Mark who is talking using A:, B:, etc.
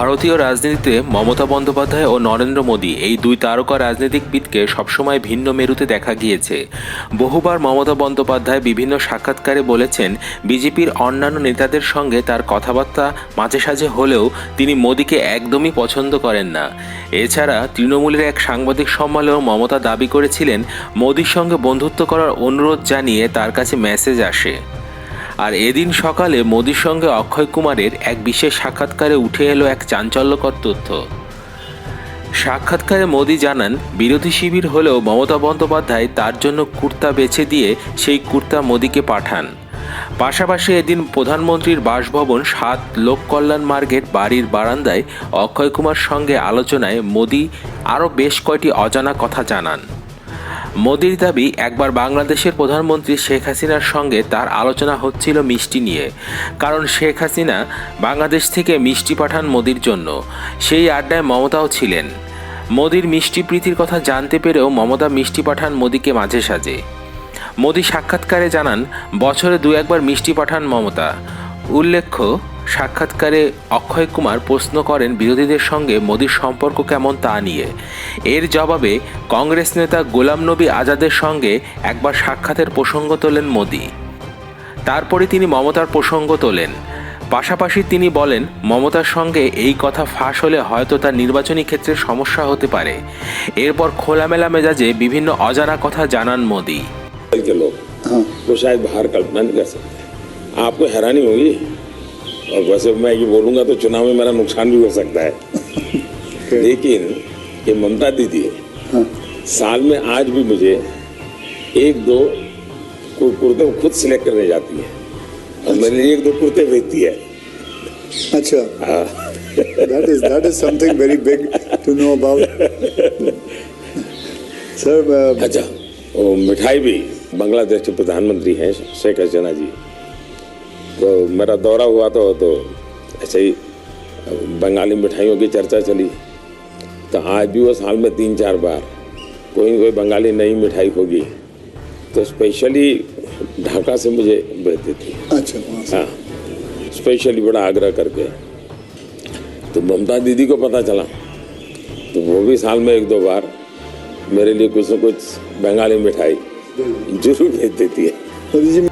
A: ভারতীয় রাজনীতিতে মমতা বন্দ্যোপাধ্যায় ও নরেন্দ্র মোদী এই দুই তারকা রাজনীতিকবিদকে সবসময় ভিন্ন মেরুতে দেখা গিয়েছে। বহুবার মমতা বন্দ্যোপাধ্যায় বিভিন্ন সাক্ষাৎকারে বলেছেন, বিজেপির অন্যান্য নেতাদের সঙ্গে তার কথাবার্তা মাঝে সাঝে হলেও তিনি মোদীকে একদমই পছন্দ করেন না। এছাড়া তৃণমূলের এক সাংবাদিক সম্মেলনেও মমতা দাবি করেছিলেন, মোদীর সঙ্গে বন্ধুত্ব করার অনুরোধ জানিয়ে তার কাছে মেসেজ আসে। আর এদিন সকালে মোদির সঙ্গে অক্ষয় কুমারের এক বিশেষ সাক্ষাৎকারে উঠে এলো এক চাঞ্চল্যকর তথ্য। সাক্ষাৎকারে মোদি জানান, বিরোধী শিবির হলেও মমতা বন্দ্যোপাধ্যায় তার জন্য কুর্তা বেছে দিয়ে সেই কুর্তা মোদিকে পাঠান। পাশাপাশি এদিন প্রধানমন্ত্রীর বাসভবন সাত লোক কল্যাণ মার্গের বাড়ির বারান্দায় অক্ষয় কুমার সঙ্গে আলোচনায় মোদি আরও বেশ কয়টি অজানা কথা জানান। মোদির দাবি, একবার বাংলাদেশের প্রধানমন্ত্রী শেখ হাসিনার সঙ্গে তার আলোচনা হচ্ছিল মিষ্টি নিয়ে। কারণ শেখ হাসিনা বাংলাদেশ থেকে মিষ্টি পাঠান মোদির জন্য। সেই আড্ডায় মমতাও ছিলেন। মোদির মিষ্টি প্রীতির কথা জানতে পেরেও মমতা মিষ্টি পাঠান মোদিকে মাঝে সাজে মোদি সাক্ষাৎকারে জানান, বছরে দু একবার মিষ্টি পাঠান মমতা। উল্লেখ্য সাক্ষাৎকারে অক্ষয় কুমার প্রশ্ন করেন বিরোধীদের সঙ্গে মোদির সম্পর্ক কেমন তা নিয়ে এর জবাবে কংগ্রেস নেতা গোলাম নবী আজাদের সঙ্গে একবার সাক্ষাতের প্রসঙ্গ তোলেন মোদি তারপরে তিনি মমতার প্রসঙ্গ তোলেন পাশাপাশি তিনি বলেন মমতার সঙ্গে এই কথা ফাঁস হলে হয়তো তার নির্বাচনী ক্ষেত্রে সমস্যা হতে পারে এরপর খোলামেলা মেজাজে বিভিন্ন অজানা কথা জানান মোদি
B: दल के लोग वो शायद बाहर कल्पना नहीं कर सकते आपको हैरानी होगी और वैसे मैं ये बोलूँगा तो चुनाव में मेरा नुकसान भी हो सकता है। लेकिन ये ममता दीदी हाँ। साल में आज भी मुझे एक दो कुर्ते वो खुद सिलेक्ट करने जाती है। और मेरे लिए एक दो कुर्ते भेजती है। हाँ।
C: That is that is something very big to know about. Sir, uh,
B: अच्छा मिठाई भी बांग्लादेश के प्रधानमंत्री हैं शेख हसीना जी। तो मेरा दौरा हुआ तो तो ऐसे ही बंगाली मिठाइयों की चर्चा चली। तो आज भी वो साल में तीन चार बार कोई न कोई बंगाली नई मिठाई होगी तो स्पेशली ढाका से मुझे भेजती थी।
C: अच्छा
B: हाँ स्पेशली बड़ा आग्रह करके। तो ममता दीदी को पता चला। तो वो भी साल में एक दो बार मेरे लिए कुछ न कुछ बंगाली मिठाई ज़रूर। भेज देती है।
C: जी